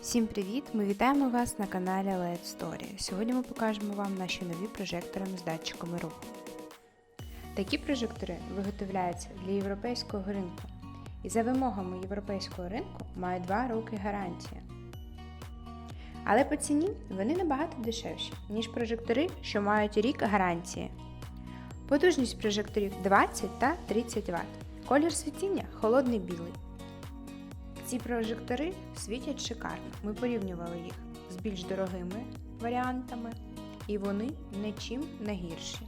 Всім привіт! Ми вітаємо вас на каналі LED Story. Сьогодні ми покажемо вам наші нові прожектори з датчиками руху. Такі прожектори виготовляються для європейського ринку і за вимогами європейського ринку мають 2 роки гарантії. Але по ціні вони набагато дешевші, ніж прожектори, що мають рік гарантії. Потужність прожекторів 20 та 30 Вт. Колір світіння холодний білий. Ці прожектори світять шикарно. Ми порівнювали їх з більш дорогими варіантами, і вони нічим не гірші.